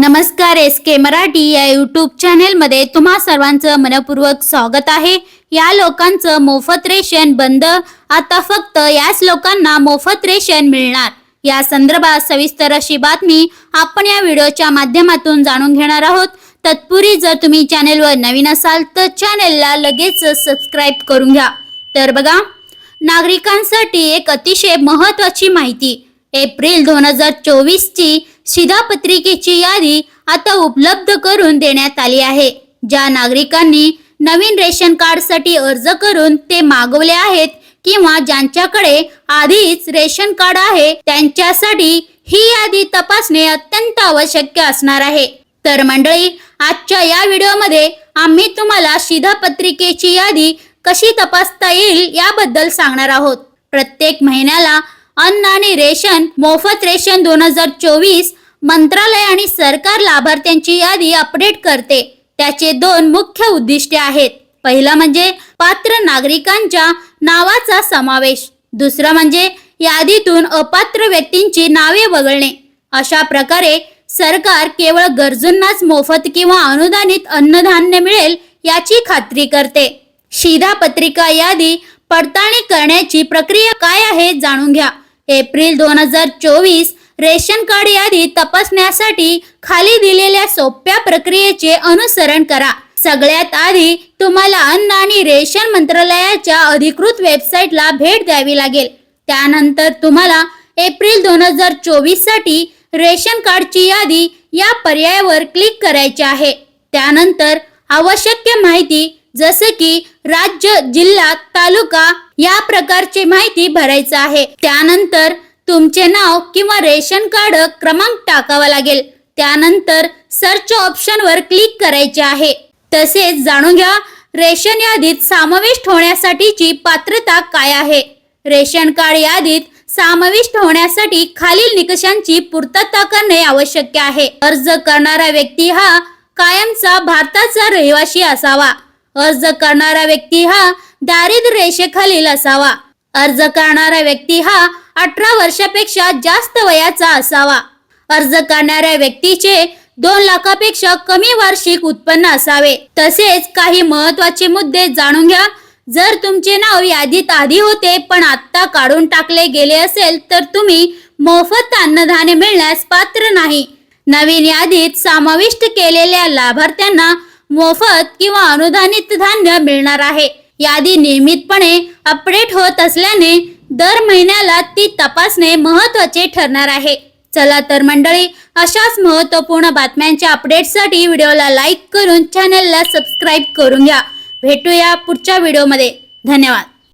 नमस्कार एस के मराठी या यूट्यूब चॅनेलमध्ये तुम्हा सर्वांचं मनपूर्वक स्वागत आहे. या लोकांचं मोफत रेशन बंद आता फक्त याच लोकांना मोफत रेशन मिळणार. या संदर्भात सविस्तर अशी बातमी आपण या व्हिडिओच्या माध्यमातून जाणून घेणार आहोत. तत्पूर्वी जर तुम्ही चॅनेलवर नवीन असाल तर चॅनेलला लगेच सबस्क्राईब करून घ्या. तर बघा नागरिकांसाठी एक अतिशय महत्वाची माहिती. एप्रिल दोन हजार चोवीसची ची शिधापत्रिकेची यादी आता उपलब्ध करून देण्यात आली आहे. ज्या नागरिकांनी नवीन रेशन कार्डसाठी अर्ज करून ते मागवले आहेत किंवा ज्यांच्याकडे आधीच रेशन कार्ड आहे त्यांच्यासाठी ही यादी तपासणे अत्यंत आवश्यक असणार आहे. तर मंडळी आजच्या या व्हिडिओमध्ये आम्ही तुम्हाला शिधापत्रिकेची यादी कशी तपासता येईल याबद्दल सांगणार आहोत. प्रत्येक महिन्याला अन्न आणि रेशन मोफत रेशन दोन हजार चोवीस मंत्रालय आणि सरकार लाभार्थ्यांची यादी अपडेट करते. त्याचे दोन मुख्य उद्दिष्टे आहेत. पहिला म्हणजे पात्र नागरिकांच्या नावाचा समावेश. दुसरा म्हणजे यादीतून अपात्र व्यक्तींची नावे वगळणे. अशा प्रकारे सरकार केवळ गरजूंनाच मोफत किंवा अनुदानित अन्नधान्य मिळेल याची खात्री करते. शिधापत्रिका यादी पडताळणी करण्याची प्रक्रिया काय आहे जाणून घ्या. एप्रिल दोन हजार चोवीस रेशन कार्ड यादी तपासण्यासाठी खाली दिलेल्या सोप्या प्रक्रियेचे अनुसरण करा. सगळ्यात आधी तुम्हाला अन्न आणि रेशन मंत्रालयाच्या अधिकृत वेबसाईटला भेट द्यावी लागेल. त्यानंतर तुम्हाला एप्रिल दोन हजार चोवीससाठी रेशन कार्डची यादी या पर्यायावर क्लिक करायचे आहे. त्यानंतर आवश्यक माहिती जसे की राज्य जिल्हा तालुका या प्रकारची माहिती भरायचं आहे. त्यानंतर तुमचे नाव किंवा रेशन कार्ड क्रमांक टाकावा लागेल. त्यानंतर सर्च ऑप्शन वर क्लिक करायचे आहे. तसेच जाणून घ्या रेशन यादीत समाविष्ट होण्यासाठीची पात्रता काय आहे? रेशन कार्ड यादीत समाविष्ट होण्यासाठी खालील निकषांची पूर्तता करणे आवश्यक आहे. अर्ज करणारा व्यक्ती हा कायमचा भारताचा रहिवासी असावा. अर्ज करणारा व्यक्ती हा दारिद्र्य रेषेखालील असावा. अर्ज करणारा व्यक्ती हा अठरा वर्षापेक्षा जास्त वयाचा असावा. अर्ज करणाऱ्या व्यक्तीचे दोन लाखापेक्षा कमी वार्षिक उत्पन्न असावे. तसेच काही महत्त्वाचे मुद्दे जाणून घ्या. जर तुमचे नाव यादीत आधी होते पण आता काढून टाकले गेले असेल तर तुम्ही मोफत अन्नधान्य मिळण्यास पात्र नाही. नवीन यादीत समाविष्ट केलेल्या लाभार्थ्यांना मोफत किंवा अनुदानित धान्य मिळणार आहे. यादी नियमितपणे अपडेट होत असल्याने दर महिन्याला ती तपासणे महत्त्वाचे ठरणार आहे. चला तर मंडळी अशाच महत्त्वपूर्ण बातम्यांच्या अपडेटसाठी व्हिडिओला लाईक करून चॅनलला सबस्क्राईब करून घ्या. भेटूया पुढच्या व्हिडिओमध्ये. धन्यवाद.